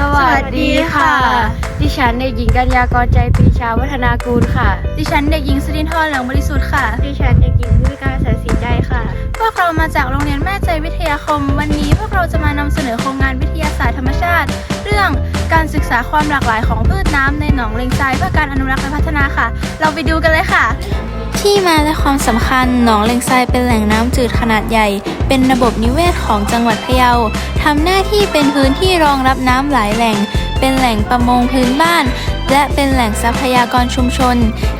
สวัสดีค่ะ ดิฉันเด็กหญิงกัญญากรใจปรีชาวัฒนากูลค่ะ ดิฉันเด็กหญิงสิรินทร์เหลืองบริสุทธิ์ค่ะ ดิฉันเด็กหญิงพุทธิการสายสีใจค่ะ พวกเรามาจากโรงเรียนแม่ใจวิทยาคม วันนี้พวกเราจะมานำเสนอโครงงานวิทยาศาสตร์ธรรมชาติ เรื่อง การศึกษาความหลากหลายของพืชน้ำในหนองเลงทรายเพื่อการอนุรักษ์และพัฒนาค่ะ เราไปดูกันเลยค่ะ ที่มาและความสำคัญหนองเลงทรายเป็นแหล่งน้ำจืดขนาดใหญ่ เป็นระบบนิเวศของจังหวัดพะเยาทำหน้าที่เป็นพื้นที่รองรับน้ำหลายแหล่ง เป็นแหล่งประมงพื้นบ้าน และเป็นแหล่งทรัพยากรชุมชน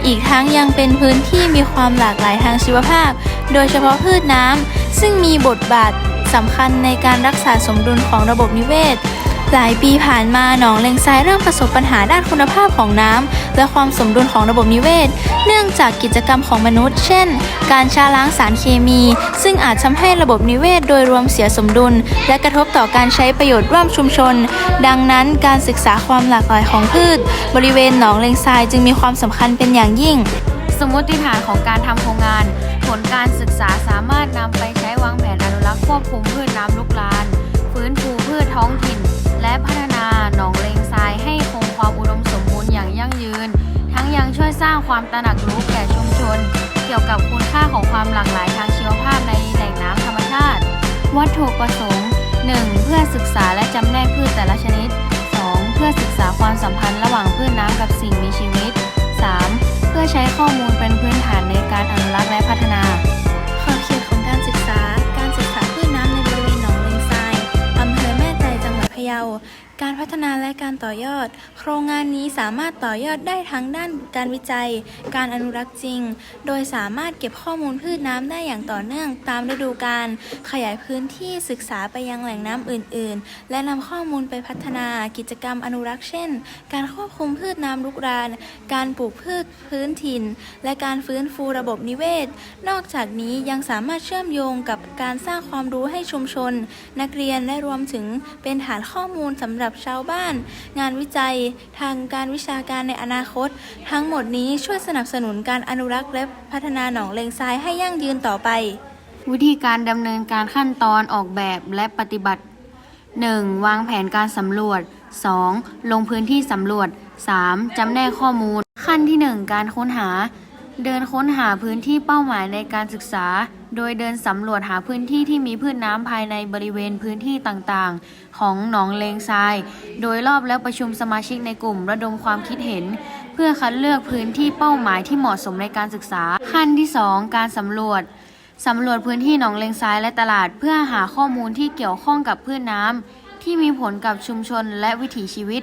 อีกทั้งยังเป็นพื้นที่มีความหลากหลายทางชีวภาพ โดยเฉพาะพืชน้ำซึ่งมีบทบาทสำคัญในการรักษาสมดุลของระบบนิเวศ หลายปีผ่านมาหนองเลงทรายเริ่มประสบปัญหาด้านคุณภาพของน้ำและความสมดุลของระบบนิเวศ เนื่องจากกิจกรรมของมนุษย์ เช่น การชาล้างสารเคมี ซึ่งอาจทำให้ระบบนิเวศโดยรวมเสียสมดุล และกระทบต่อการใช้ประโยชน์ร่วมชุมชน ดังนั้นการศึกษาความหลากหลายของพืช บริเวณหนองเลงทรายจึงมีความสำคัญเป็นอย่างยิ่ง สมมติฐานของการทำโครงงาน ผลการศึกษาสามารถนำไปใช้วางแผนอนุรักษ์ควบคุมพืชน้ำลุกลาน ฟื้นฟูพืชท้องถิ่น ร้างความตระหนักรู้แก่ชุมชน เกี่ยวกับคุณค่าของความหลากหลายทางชีวภาพในแหล่งน้ำธรรมชาติ วัตถุประสงค์ 1. เพื่อศึกษาและจำแนกพืชแต่ละชนิด 2. เพื่อศึกษาความสัมพันธ์ระหว่าง การพัฒนาและการต่อยอด โครงงานนี้สามารถต่อยอดได้ทั้งด้านการวิจัย การอนุรักษ์จริง โดยสามารถเก็บข้อมูลพืชน้ำได้อย่างต่อเนื่องตามฤดูกาล ขยายพื้นที่ศึกษาไปยังแหล่งน้ำอื่น ๆ และนำข้อมูลไปพัฒนากิจกรรมอนุรักษ์เช่น การควบคุมพืชน้ำลุกราน การปลูกพืชพื้นถิ่น และการฟื้นฟูระบบนิเวศ นอกจากนี้ยังสามารถเชื่อมโยงกับการสร้างความรู้ให้ชุมชน นักเรียนและรวมถึงเป็นฐานข้อมูลสำหรับชาวบ้าน งานวิจัย ทางการวิชาการในอนาคต ทั้งหมดนี้ช่วยสนับสนุนการอนุรักษ์และพัฒนาหนองเลงทรายให้ยั่งยืนต่อไป วิธีการดำเนินการขั้นตอนออกแบบและปฏิบัติ 1. วางแผนการสำรวจ 2. ลงพื้นที่สำรวจ 3. จำแนกข้อมูล ขั้นที่ 1 การค้นหา เดินค้นหาพื้นที่เป้าหมายในการศึกษา โดยเดินสำรวจหาพื้นที่ที่มีพืชนน้ำภายในบริเวณพื้นที่ต่างๆ ของหนองเลงทราย โดยรอบแล้วประชุมสมาชิกในกลุ่มระดมความคิดเห็น เพื่อคัดเลือกพื้นที่เป้าหมายที่เหมาะสมในการศึกษา ขั้นที่ 2 การสำรวจสำรวจพื้นที่หนองเลงทรายและตลาด เพื่อหาข้อมูลที่เกี่ยวข้องกับพืชน้ำที่มีผลกับชุมชนและวิถีชีวิต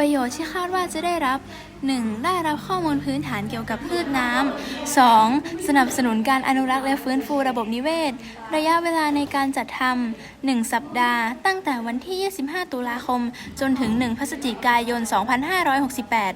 ประโยชน์ที่คาดว่าจะได้รับ 1. ได้รับข้อมูลพื้นฐานเกี่ยวกับพืชน้ำ 2. สนับสนุนการอนุรักษ์และฟื้นฟูระบบนิเวศ ระยะเวลาในการจัดทำ1สัปดาห์ ตั้งแต่วันที่ 25 ตุลาคม จนถึง 1 พฤศจิกายน 2568